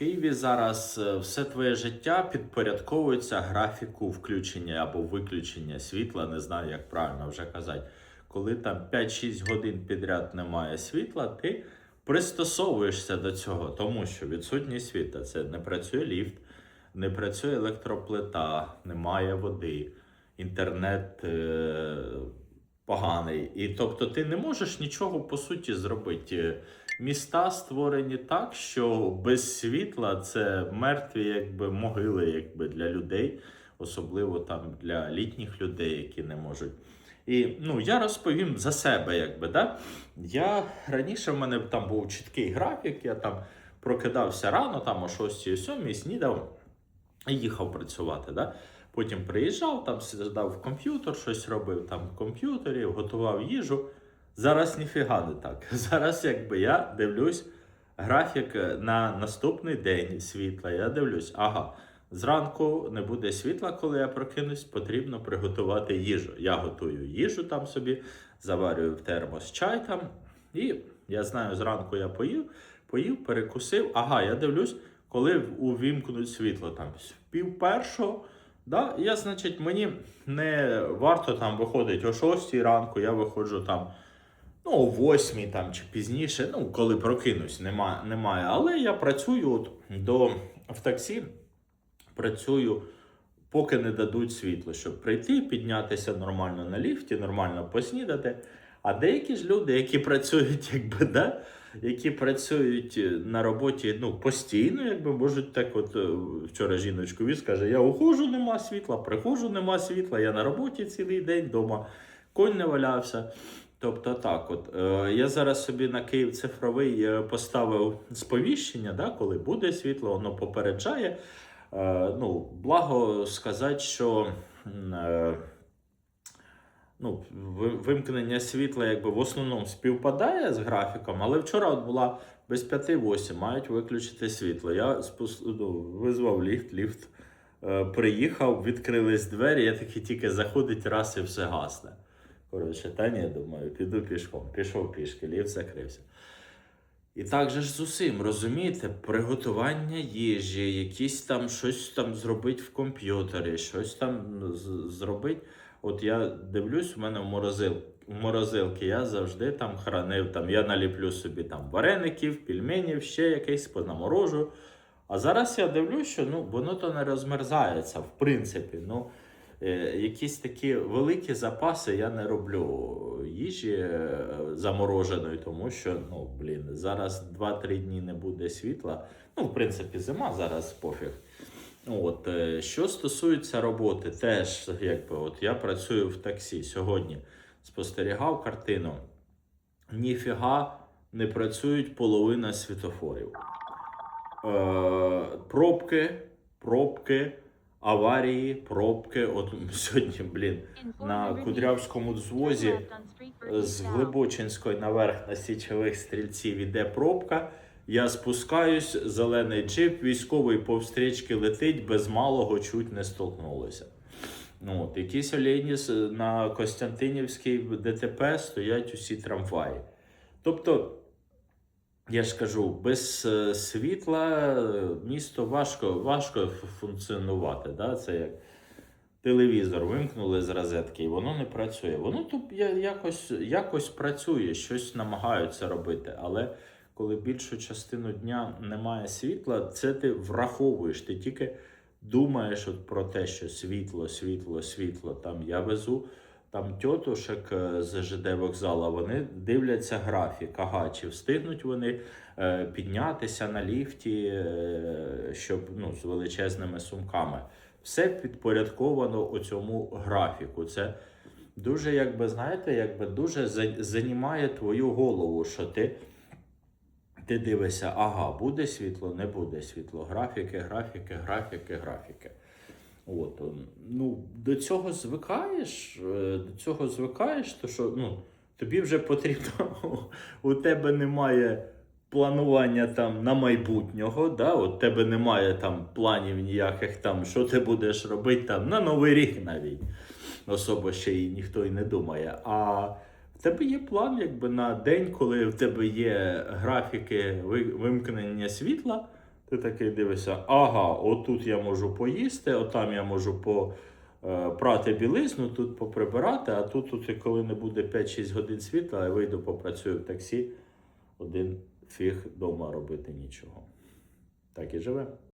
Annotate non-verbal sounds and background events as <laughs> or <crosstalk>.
Києві зараз е, все твоє життя підпорядковується графіку включення або виключення світла, не знаю, як правильно вже казати. Коли там 5-6 годин підряд немає світла, ти пристосовуєшся до цього, тому що відсутність світла це не працює ліфт, не працює електроплита, немає води, інтернет е, поганий. І тобто ти не можеш нічого по суті зробити. Міста створені так, що без світла це мертві якби могили якби, для людей, особливо там для літніх людей, які не можуть. І ну, я розповім за себе, якби, да? Я раніше в мене там був чіткий графік, я там прокидався рано, там о 6-7, снідав і їхав працювати. Да? Потім приїжджав, там сідав в комп'ютер, щось робив там в комп'ютері, готував їжу. Зараз ніфіга не так. <laughs> Зараз, якби я дивлюсь графік на наступний день світла. Я дивлюсь, ага, зранку не буде світла, коли я прокинусь, потрібно приготувати їжу. Я готую їжу там собі, заварюю в термос чай там. І я знаю, зранку я поїв, поїв, перекусив. Ага, я дивлюсь, коли увімкнуть світло там пів першого. Да? Я, значить, мені не варто там виходити о 6 ранку, я виходжу там ну, о 8 там, чи пізніше, ну, коли прокинусь, немає. немає. Але я працюю от, до, в таксі, працюю, поки не дадуть світло, щоб прийти, піднятися нормально на ліфті, нормально поснідати. А деякі ж люди, які працюють, <laughs> якби, да, які працюють на роботі ну, постійно, якби можуть так, от е, вчора жіночкові скаже: я уходжу, нема світла, приходжу, нема світла, я на роботі цілий день, вдома конь не валявся. Тобто так, от е, я зараз собі на Київ цифровий е, поставив сповіщення, да, коли буде світло, воно попереджає. Е, ну, благо сказати, що е, ну, вимкнення світла якби в основному співпадає з графіком, але вчора от була без 5-8, мають виключити світло. Я спус... ну, визвав ліфт, ліфт е, приїхав, відкрились двері, я такий тільки заходить раз і все гасне. Коротше, та ні, думаю, піду пішком. Пішов пішки, ліфт закрився. І так же ж з усім, розумієте, приготування їжі, якісь там щось там зробити в комп'ютері, щось там з- зробити. От я дивлюсь, у мене в морозил, морозилки я завжди там хранив, там, я наліплю собі там вареників, пельменів, ще якийсь понаморожу. А зараз я дивлюсь, що ну, воно то не розмерзається, в принципі. Ну, якісь такі великі запаси я не роблю їжі е, замороженої, тому що, ну, блін, зараз 2-3 дні не буде світла. Ну, в принципі, зима зараз пофіг. От, е, що стосується роботи, теж якби от я працюю в таксі сьогодні. Спостерігав картину. Ніфіга не працюють половина світофорів. Е, пробки, пробки, аварії, пробки. От <laughs> сьогодні, блін, на Кудрявському звозі з Глибочинської наверх на січових стрільців іде пробка. Я спускаюсь, зелений джип, військовий повстрічки летить, без малого чуть не столкнулися. Ну, от, якісь олені на Костянтинівській ДТП стоять усі трамваї. Тобто, я ж кажу, без е, світла е, місто важко, важко функціонувати. Да? Це як телевізор вимкнули з розетки, і воно не працює. Воно тут якось, якось працює, щось намагаються робити. Але коли більшу частину дня немає світла, це ти враховуєш. Ти тільки думаєш от про те, що світло, світло, світло. Там я везу там тьотушек е, з ЖД вокзала, вони дивляться графік, ага, чи встигнуть вони е, піднятися на ліфті, е, щоб ну, з величезними сумками. Все підпорядковано у цьому графіку. Це дуже, якби знаєте, якби дуже за- займає твою голову, що ти, ти дивишся, ага, буде світло, не буде світло. Графіки, графіки, графіки, графіки. От, ну, до цього звикаєш, е, до цього звикаєш, то що ну, тобі вже потрібно, <laughs> у тебе немає планування там на майбутнього, да? от тебе немає там планів ніяких, там, що ти будеш робити там, на Новий рік навіть. Особо ще й ніхто й не думає. А в тебе є план якби, на день, коли в тебе є графіки ви- вимкнення світла. Ти такий дивишся, ага, отут я можу поїсти, отам я можу по, е, білизну, тут поприбирати, а тут, тут коли не буде 5-6 годин світла, я вийду попрацюю в таксі, один фіг вдома робити нічого. Так і живе.